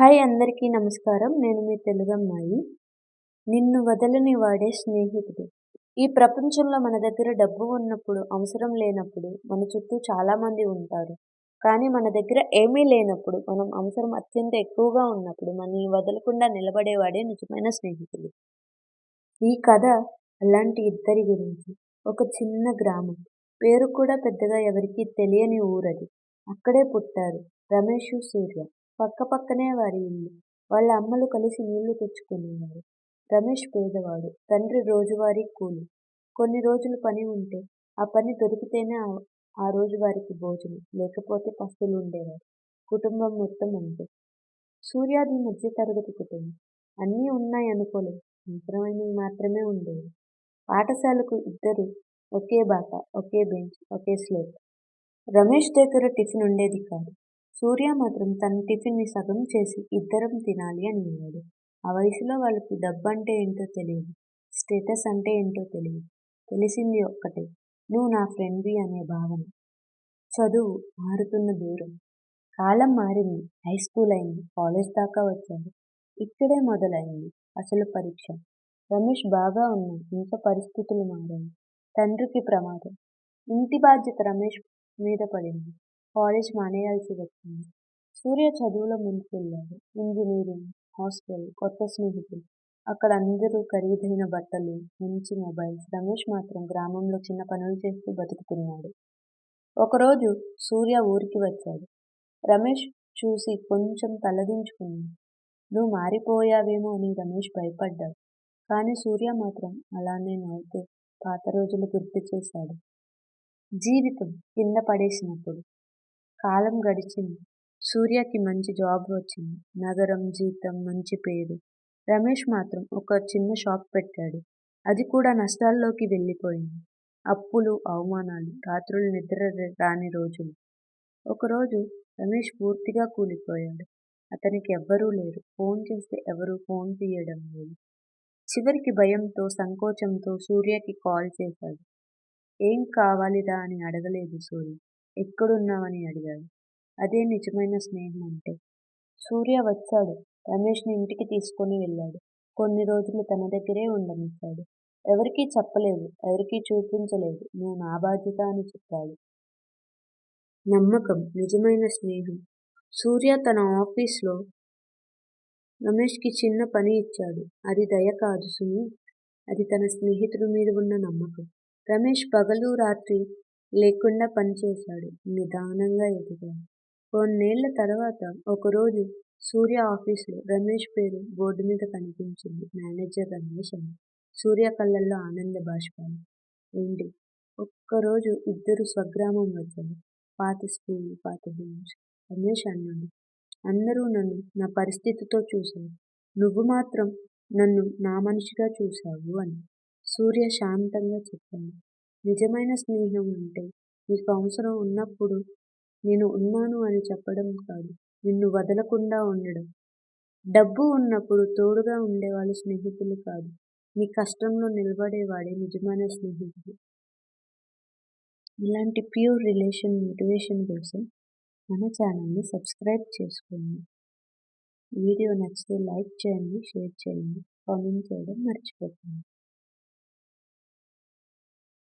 Hi అందరికీ నమస్కారం. నేను మీ తెలుగమ్మాయి. నిన్ను వదలని వాడే స్నేహితుడు. ఈ ప్రపంచంలో మన దగ్గర డబ్బు ఉన్నప్పుడు అవసరం లేనప్పుడు మన చుట్టూ చాలామంది ఉంటారు. కానీ మన దగ్గర ఏమీ లేనప్పుడు మనం అవసరం అత్యంత ఎక్కువగా ఉన్నప్పుడు మనల్ని వదలకుండా నిలబడేవాడే నిజమైన స్నేహితుడు. ఈ కథ అలాంటి ఇద్దరి గురించి. ఒక చిన్న గ్రామం. పేరు కూడా పెద్దగా ఎవరికీ తెలియని ఊరది. అక్కడే పుట్టారు రమేష్ సూర్య. పక్కపక్కనే వారి ఇల్లు. వాళ్ళ అమ్మలు కలిసి నీళ్ళు తెచ్చుకునేవారు. రమేష్ పేదవాడు తండ్రి రోజువారీ కూలి. కొన్ని రోజులు పని ఉంటే ఆ పని దొరికితేనే ఆ- ఆ రోజు వారికి భోజనం లేకపోతే పస్తులు ఉండేవారు. కుటుంబం మొత్తం అంతే. సూర్యాది మధ్యతరగతి కుటుంబం. అన్నీ ఉన్నాయి అనుకోలేదు. అవసరమైనవి మాత్రమే ఉండేవి. పాఠశాలకు ఇద్దరు ఒకే బాట ఒకే బెంచ్ ఒకే స్లేట్. రమేష్ దగ్గర టిఫిన్ ఉండేది కాదు. సూర్య మాత్రం తన టిఫిన్ని సగం చేసి ఇద్దరం తినాలి అని అన్నాడు. ఆ వయసులో వాళ్ళకి డబ్బు అంటే ఏంటో తెలియదు స్టేటస్ అంటే ఏంటో తెలియదు తెలిసింది ఒక్కటే. నువ్వు నా ఫ్రెండ్వి అనే భావన. చదువు మారుతున్న దూరం. కాలం మారింది. హై స్కూల్ అయింది. కాలేజ్ దాకా వచ్చాడు. ఇక్కడే మొదలైంది. అసలు పరీక్ష. రమేష్ బాగా ఉన్నా. ఇంకా పరిస్థితులు మారాయి. తండ్రికి ప్రమాదం. ఇంటి బాధ్యత రమేష్ మీద పడింది. కాలేజ్ మానేయాల్సి వచ్చింది. సూర్య చదువులో ముందుకెళ్ళాడు ఇంజనీరింగ్ హాస్టల్ కొత్త స్నేహితులు. అక్కడ అందరూ ఖరీదైన బట్టలు మంచి మొబైల్స్ రమేష్ మాత్రం గ్రామంలో చిన్న పనులు చేస్తూ బతుకుతున్నాడు. ఒకరోజు సూర్య ఊరికి వచ్చాడు. రమేష్ చూసి కొంచెం తలదించుకున్నాడు. నువ్వు మారిపోయావేమో అని రమేష్ భయపడ్డాడు. కానీ సూర్య మాత్రం అలానే నవ్వుతూ పాత రోజులు గుర్తు చేశాడు. జీవితం కింద పడేసినప్పుడు కాలం గడిచింది. సూర్యకి మంచి జాబ్ వచ్చింది. నగరం జీతం మంచి పేరు. రమేష్ మాత్రం ఒక చిన్న షాప్ పెట్టాడు. అది కూడా నష్టాల్లోకి వెళ్ళిపోయింది. అప్పులు అవమానాలు రాత్రులు నిద్ర రాని రోజులు. ఒకరోజు రమేష్ పూర్తిగా కూలిపోయాడు. అతనికి ఎవ్వరూ లేరు. ఫోన్ చేస్తే ఎవరూ ఫోన్ తీయడం లేదు. చివరికి భయంతో సంకోచంతో సూర్యకి కాల్ చేశాడు. ఏం కావాలిరా అని అడగలేదు సూర్య. ఎక్కడున్నావని అడిగాడు. అదే నిజమైన స్నేహం అంటే. సూర్య వచ్చాడు. రమేష్ని ఇంటికి తీసుకొని వెళ్ళాడు. కొన్ని రోజులు తన దగ్గరే ఉండనిచ్చాడు. ఎవరికీ చెప్పలేదు. ఎవరికీ చూపించలేదు. నువ్వు నా బాధ్యత అని చెప్పాడు. నమ్మకం. నిజమైన స్నేహం. సూర్య తన ఆఫీస్లో రమేష్కి చిన్న పని ఇచ్చాడు. అది దయ కాదు సుమి అది తన స్నేహితుడి మీద ఉన్న నమ్మకం. రమేష్ పగలు రాత్రి లేకుండా పనిచేశాడు. నిదానంగా ఎదిగాడు. కొన్నేళ్ళ తర్వాత ఒకరోజు సూర్య ఆఫీసులో రమేష్ పేరు బోర్డు మీద కనిపించింది. మేనేజర్ రమేష్ అని. సూర్య కళ్ళల్లో ఆనంద బాష్పాలు. ఏంటి? ఒక్కరోజు ఇద్దరు స్వగ్రామం వచ్చారు పాత స్కూల్ పాత బెంచ్ రమేష్ అన్నాడు. అందరూ నన్ను నా పరిస్థితితో చూశారు. నువ్వు మాత్రం నన్ను నా మనిషిగా చూశావు అని. సూర్య శాంతంగా చెప్పాడు. నిజమైన స్నేహం అంటే నీకు అవసరం ఉన్నప్పుడు నేను ఉన్నాను అని చెప్పడం కాదు. నిన్ను వదలకుండా ఉండడం. డబ్బు ఉన్నప్పుడు తోడుగా ఉండేవాళ్ళు స్నేహితులు కాదు. నీ కష్టంలో నిలబడేవాడే నిజమైన స్నేహితుడు. ఇలాంటి ప్యూర్ రిలేషన్ మోటివేషన్ కోసం మన ఛానల్ని సబ్స్క్రైబ్ చేసుకోండి. వీడియో నచ్చితే లైక్ చేయండి షేర్ చేయండి కామెంట్ చేయడం మర్చిపోకండి.